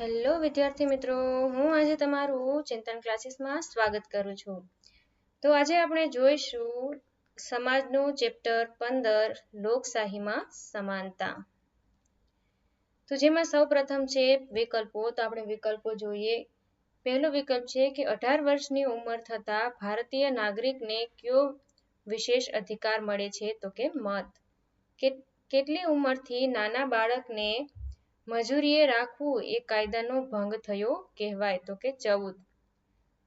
Hello વિદ્યાર્થી મિત્રો, હું આજે તમારું ચિંતન ક્લાસીસમાં સ્વાગત કરું છું. તો આજે આપણે જોઈશું સમાજનું ચેપ્ટર પંદર, લોકશાહીમાં સમાનતા. તો જેમાં સૌ પ્રથમ છે વિકલ્પો, તો આપણે વિકલ્પો જોઈએ. પહેલો વિકલ્પ છે કે અઢાર વર્ષની ઉંમર થતાં ભારતીય નાગરિકને કયો વિશેષ અધિકાર મળે છે? તો કે મત. કેટલી ઉંમરથી નાના બાળકને મજૂરીએ રાખવું એ કાયદાનો ભંગ થયો કહેવાય તો કે ચૌદ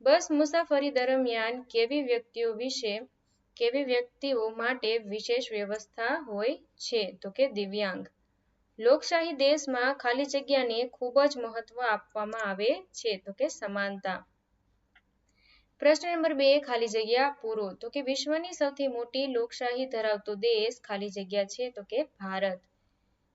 બસ મુસાફરી દરમિયાન કેવી વ્યક્તિઓ વિશે, કેવી વ્યક્તિઓ માટે વિશેષ વ્યવસ્થા હોય છે તો કે દિવ્યાંગ. લોકશાહી દેશમાં ખાલી જગ્યાને ખૂબ જ મહત્વ આપવામાં આવે છે તો કે સમાનતા. પ્રશ્ન નંબર બે, ખાલી જગ્યા પૂરો તો કે વિશ્વની સૌથી મોટી લોકશાહી ધરાવતો દેશ ખાલી જગ્યા છે તો કે ભારત.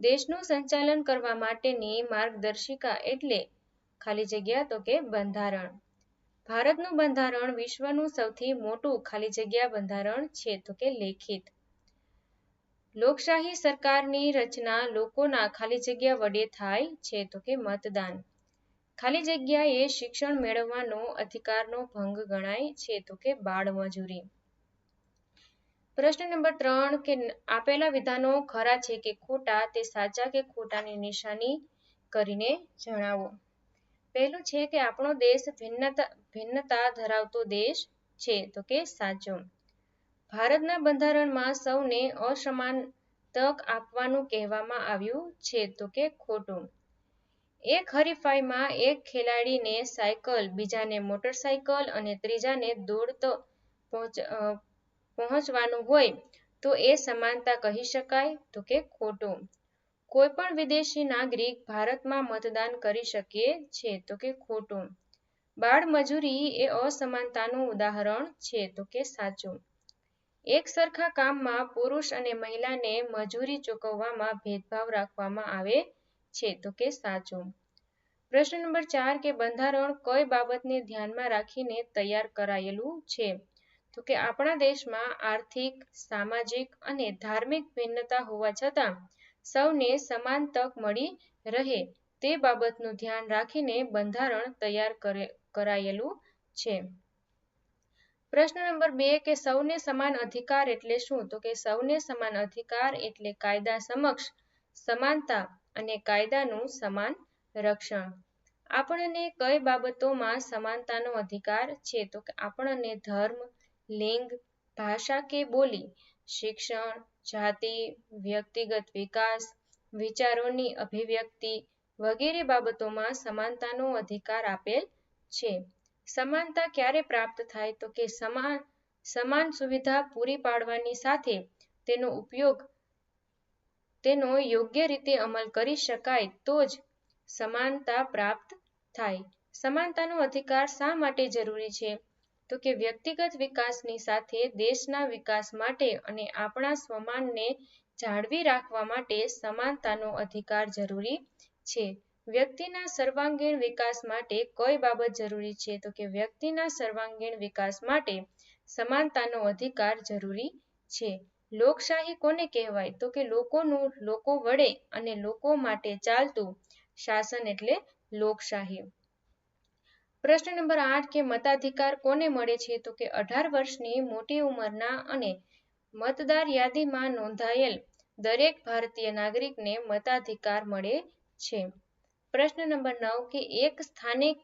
દેશનું સંચાલન કરવા માટેની માર્ગદર્શિકા એટલે ખાલી જગ્યા તો કે બંધારણ. ભારતનું બંધારણ વિશ્વનું સૌથી મોટું ખાલી જગ્યા બંધારણ છે તો કે લેખિત. લોકશાહી સરકારની રચના લોકોના ખાલી જગ્યા વડે થાય છે તો કે મતદાન. ખાલી જગ્યાએ શિક્ષણ મેળવવાનો અધિકારનો ભંગ ગણાય છે તો કે બાળમજૂરી. પ્રશ્ન નંબર ત્રણ કે આપેલા વિધાનો ખરા છે કે ખોટા તે સાચા કે ખોટાની નિશાની કરીને જણાવો. પહેલું છે કે આપણો દેશ ભિન્નતા ભિન્નતા ધરાવતો દેશ છે તો કે સાચો. ભારતના બંધારણમાં સૌને અસમાન તક આપવાનું કહેવામાં આવ્યું છે તો કે ખોટું. એક હરીફાઈમાં એક ખેલાડીને સાયકલ, બીજાને મોટરસાયકલ અને ત્રીજાને દોડતો પહોંચવાનું હોય તો એ સમાનતા કહી શકાય તો કે ખોટું. કોઈ પણ વિદેશી નાગરિક ભારતમાં મતદાન કરી શકે છે તો કે ખોટું. બાળ મજૂરી એ અસમાનતાનું ઉદાહરણ છે તો કે સાચું. એક સરખા કામમાં પુરુષ અને મહિલાને મજૂરી ચૂકવવામાં ભેદભાવ રાખવામાં આવે છે તો કે સાચું. પ્રશ્ન નંબર ચાર કે બંધારણ કઈ બાબતને ધ્યાનમાં રાખીને તૈયાર કરાયેલું છે? તો કે આપણા દેશમાં આર્થિક, સામાજિક અને ધાર્મિક ભિન્નતા હોવા છતાં સૌને સમાન તક મળી રહે તે બાબતનું ધ્યાન રાખીને બંધારણ તૈયાર કરાયેલું છે. પ્રશ્ન નંબર બે કે સૌને સમાન અધિકાર એટલે શું? તો કે સૌને સમાન અધિકાર એટલે કાયદા સમક્ષ સમાનતા અને કાયદાનું સમાન રક્ષણ. આપણને કઈ બાબતોમાં સમાનતાનો અધિકાર છે? તો કે આપણને ધર્મ લિંગ, ભાષા કે બોલી, શિક્ષણ, જાતિ, વ્યક્તિગત વિકાસ, વિચારોની અભિવ્યક્તિ વગેરે બાબતોમાં સમાનતાનો અધિકાર આપેલ છે. સમાનતા ક્યારે પ્રાપ્ત થાય તો કે સમાન સમાન સુવિધા પૂરી પાડવાની સાથે તેનો ઉપયોગ, તેનો યોગ્ય રીતે અમલ કરી શકાય તો જ સમાનતા પ્રાપ્ત થાય. સમાનતાનો અધિકાર શા માટે જરૂરી છે? તો કે વ્યક્તિગત વિકાસની સાથે દેશના વિકાસ માટે અને આપણા સ્વમાનને જાળવી રાખવા માટે સમાનતાનો અધિકાર જરૂરી છે. વ્યક્તિના સર્વાંગીણ વિકાસ માટે કઈ બાબત જરૂરી છે? તો કે વ્યક્તિના સર્વાંગીણ વિકાસ માટે સમાનતાનો અધિકાર જરૂરી છે. લોકશાહી કોને કહેવાય? તો કે લોકોનું, લોકો વડે અને લોકો માટે ચાલતું શાસન એટલે લોકશાહી. પ્રશ્ન નંબર આઠ કે મતાધિકાર કોને મળે છે? તો કે અઢાર વર્ષની મોટી ઉંમરના અને મતદાર યાદીમાં નોંધાયેલ દરેક ભારતીય નાગરિકને મતાધિકાર મળે છે. પ્રશ્ન નંબર નવ કે એક સ્થાનિક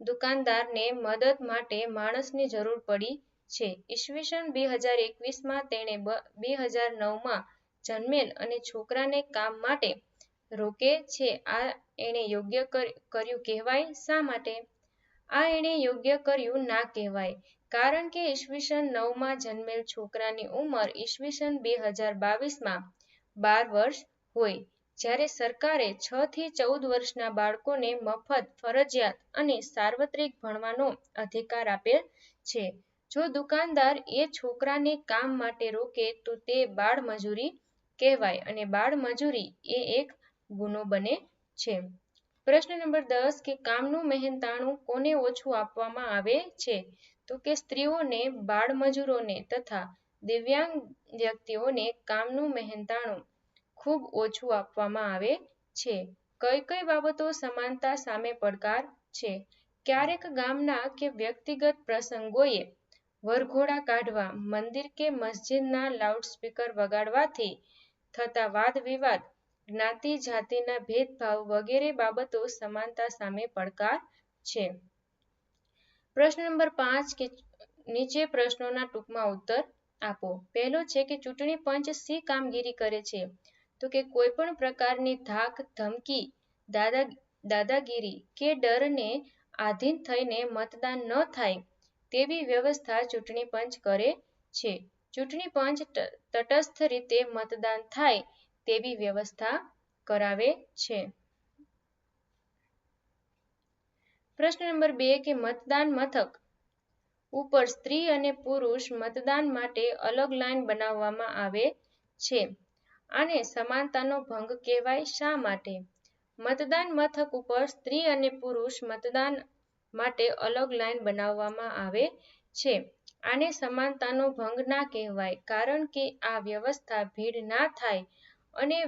દુકાનદારને મદદ માટે માણસની જરૂર પડી છે. ઈસવીસન બે હજાર એકવીસમાં તેણે બે હજાર નવમાં જન્મેલ અને છોકરાને કામ માટે રોકે છે. આ એણે યોગ્ય કર્યું કહેવાય. શા માટે? આ એણે યોગ્ય કર્યું ના કહેવાય. કારણ કે ઈસવીસન નવમાં જન્મેલ છોકરાની ઉંમર ઈસવીસન બે હજાર બાવીસમાં બાર વર્ષ હોય. જ્યારે સરકારે છ થી ચૌદ વર્ષના બાળકોને મફત ફરજિયાત અને સાર્વત્રિક ભણવાનો અધિકાર આપેલ છે. જો દુકાનદાર એ છોકરાને કામ માટે રોકે તો તે બાળમજૂરી કહેવાય અને બાળમજૂરી એ એક ગુનો બને છે. પ્રશ્ન નંબર દસ કે કામનું મહેનતાણું કોને ઓછું આપવામાં આવે છે? તો કે સ્ત્રીઓને, બાળમજૂરોને તથા દિવ્યાંગ વ્યક્તિઓને કામનું મહેનતાણું ખૂબ ઓછું આપવામાં આવે છે. કઈ કઈ બાબતો સમાનતા સામે પડકાર છે? ક્યારેક ગામના કે વ્યક્તિગત પ્રસંગોએ વરઘોડા કાઢવા, મંદિર કે મસ્જિદના લાઉડસ્પીકર વગાડવાથી થતા વાદ વિવાદ જ્ઞાતિ, જાતિના ભેદભાવ વગેરે બાબતો સમાનતા સામે પડકાર છે. પ્રશ્ન નંબર પાંચ કે નીચે પ્રશ્નોના ટૂંકમાં ઉત્તર આપો. પહેલો છે કે ચૂંટણી પંચ શી કામગીરી કરે છે? તો કે કોઈ પણ પ્રકારની ધાક, ધમકી, દાદા, દાદાગીરી કે ડરને આધીન થઈને મતદાન ન થાય તેવી વ્યવસ્થા ચૂંટણી પંચ કરે છે. ચૂંટણી પંચ તટસ્થ રીતે મતદાન થાય તેવી વ્યવસ્થા કરાવે છે. પ્રશ્ન નંબર બે કે મતદાન મથક ઉપર સ્ત્રી અને પુરુષ મતદાન માટે અલગ લાઈન બનાવવામાં આવે છે. આને સમાનતાનો ભંગ કહેવાય શા માટે? મતદાન મથક ઉપર સ્ત્રી અને પુરુષ મતદાન માટે અલગ લાઈન બનાવવામાં આવે છે. આને સમાનતાનો ભંગ ના કહેવાય, કારણ કે આ વ્યવસ્થા ભીડ ના થાય અને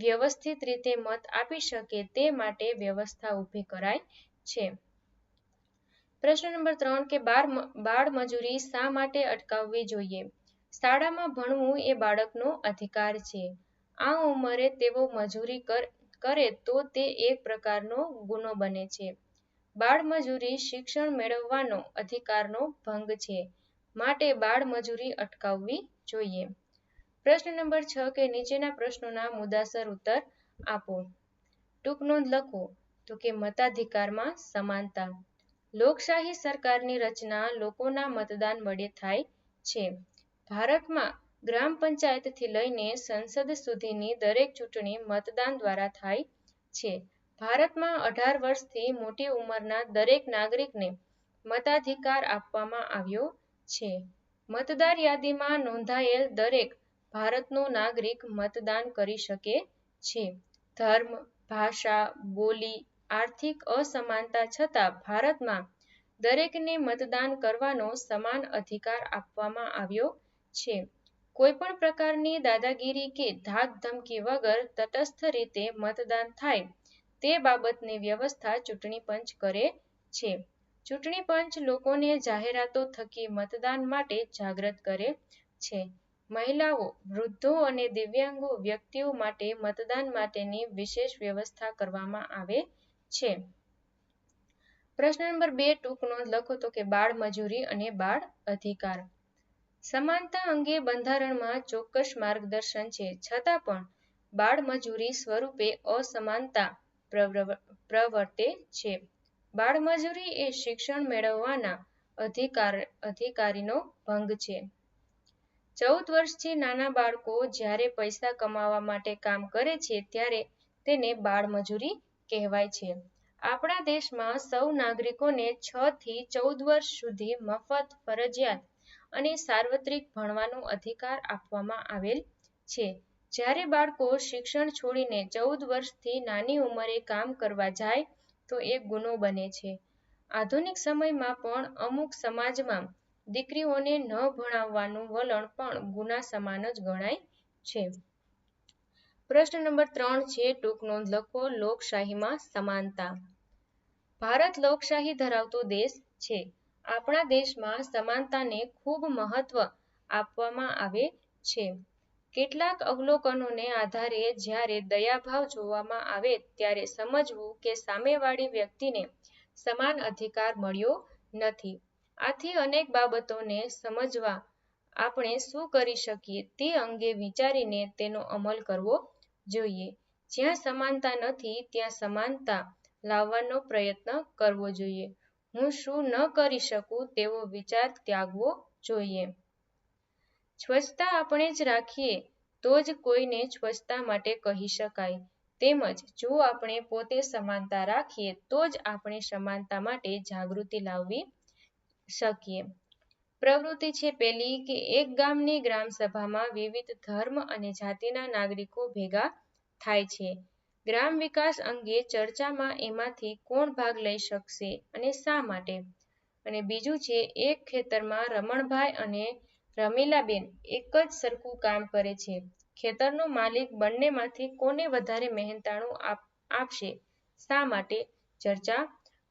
વ્યવસ્થિત રીતે મત આપી શકે તે માટે વ્યવસ્થા ઊભી કરાય છે. પ્રશ્ન નંબર ત્રણ કે બાળ મજૂરી શા માટે અટકાવવી જોઈએ? શાળામાં ભણવું એ બાળકનો અધિકાર છે. આ ઉંમરે તેઓ મજૂરી કરે તો તે એક પ્રકારનો ગુનો બને છે. બાળમજૂરી શિક્ષણ મેળવવાનો અધિકારનો ભંગ છે. માટે બાળમજૂરી અટકાવવી જોઈએ. પ્રશ્ન નંબર છ કે નીચેના પ્રશ્નોના મુદ્દાસર ઉત્તર આપો. ટૂંક નોંધ લખો તો કે મતાધિકારમાં સમાનતા. લોકશાહી સરકારની રચના લોકોના મતદાન વડે થાય છે. ભારતમાં ગ્રામ પંચાયતથી લઈને સંસદ સુધીની દરેક ચૂંટણી મતદાન દ્વારા થાય છે. ભારતમાં અઢાર વર્ષથી મોટી ઉંમરના દરેક નાગરિકને મતાધિકાર આપવામાં આવ્યો છે. મતદાર યાદીમાં નોંધાયેલ દરેક ભારતનો નાગરિક મતદાન કરી શકે છે. ધર્મ, ભાષા, બોલી, આર્થિક અસમાનતા છતાં ભારતમાં દરેકને મતદાન કરવાનો સમાન અધિકાર આપવામાં આવ્યો છે. કોઈ પણ પ્રકારની દાદાગીરી કે ધાક ધમકી વગર તટસ્થ રીતે મતદાન થાય તે બાબતની વ્યવસ્થા ચૂંટણી પંચ કરે છે. ચૂંટણી પંચ લોકોને જાહેરાતો થકી મતદાન માટે જાગૃત કરે છે. મહિલાઓ, વૃદ્ધો અને દિવ્યાંગો વ્યક્તિઓ માટે મતદાન માટેની વિશેષ વ્યવસ્થા કરવામાં આવે છે. પ્રશ્ન નંબર બે, ટૂંક લખો તો કે બાળ મજૂરી અને બાળ અધિકાર. સમાનતા અંગે બંધારણમાં ચોક્કસ માર્ગદર્શન છે. છતાં પણ બાળ મજૂરી સ્વરૂપે અસમાનતા પ્રવર્તે છે. બાળમજૂરી એ શિક્ષણ મેળવવાના અધિકાર, અધિકારીનો ભંગ છે. ચૌદ વર્ષથી નાના બાળકો જ્યારે પૈસા કમાવા માટે કામ કરે છે, ત્યારે તેને બાળમજૂરી કહેવાય છે. આપણા દેશમાં સૌ નાગરિકોને છ થી ચૌદ વર્ષ સુધી મફત ફરજિયાત અને સાર્વત્રિક ભણવાનો અધિકાર આપવામાં આવેલ છે. જ્યારે બાળકો શિક્ષણ છોડીને ચૌદ વર્ષથી નાની ઉંમરે કામ કરવા જાય, તો એ ગુનો બને છે. આધુનિક સમયમાં પણ અમુક સમાજમાં દીકરીઓને ન ભણાવવાનું વલણ પણ ગુના સમાન જ ગણાય છે. પ્રશ્ન નંબર ત્રણ છે, ટૂંક નોંધ લખો, લોકશાહીમાં સમાનતા. ભારત લોકશાહી ધરાવતો દેશ છે. આપણા દેશમાં સમાનતાને ખૂબ મહત્વ આપવામાં આવે છે. કેટલાક અવલોકનોને આધારે જ્યારે દયાભાવ જોવામાં આવે ત્યારે સમજવું કે સામેવાળી વ્યક્તિને સમાન અધિકાર મળ્યો નથી. આથી અનેક બાબતોને સમજવા આપણે શું કરી શકીએ તે અંગે વિચારીને તેનો અમલ કરવો જોઈએ. જ્યાં સમાનતા નથી, ત્યાં સમાનતા લાવવાનો પ્રયત્ન કરવો જોઈએ. હું શું ન કરી શકું તેવો વિચાર ત્યાગવો જોઈએ. સ્વચ્છતા આપણે જ રાખીએ તો જ કોઈને સ્વચ્છતા માટે કહી શકાય. તેમજ જો આપણે પોતે સમાનતા રાખીએ તો જ આપણે સમાનતા માટે જાગૃતિ લાવવી શકીએ. પ્રવૃત્તિ છે પહેલી કે એક ગામની ગ્રામસભામાં વિવિધ ધર્મ અને જાતિના નાગરિકો ભેગા થાય છે. ગ્રામ વિકાસ અંગે ચર્ચામાં એમાંથી કોણ ભાગ લઈ શકશે અને શા માટે? અને બીજું છે, એક ખેતરમાં રમણભાઈ અને રમીલાબેન એક જ સરખું કામ કરે છે. ખેતરનો માલિક બંનેમાંથી કોને વધારે મહેનતાણું આપશે શા માટે? ચર્ચા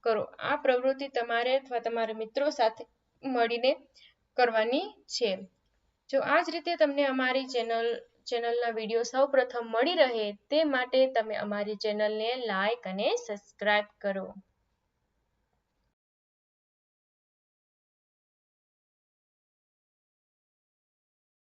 કરો. આ પ્રવૃત્તિ તમારે અથવા તમારા મિત્રો સાથે મળીને કરવાની છે. જો આ જ રીતે તમને અમારી ચેનલ, ચેનલના વીડિયો સૌપ્રથમ મળી રહે તે માટે તમે અમારી ચેનલને લાઇક અને સબસ્ક્રાઇબ કરો.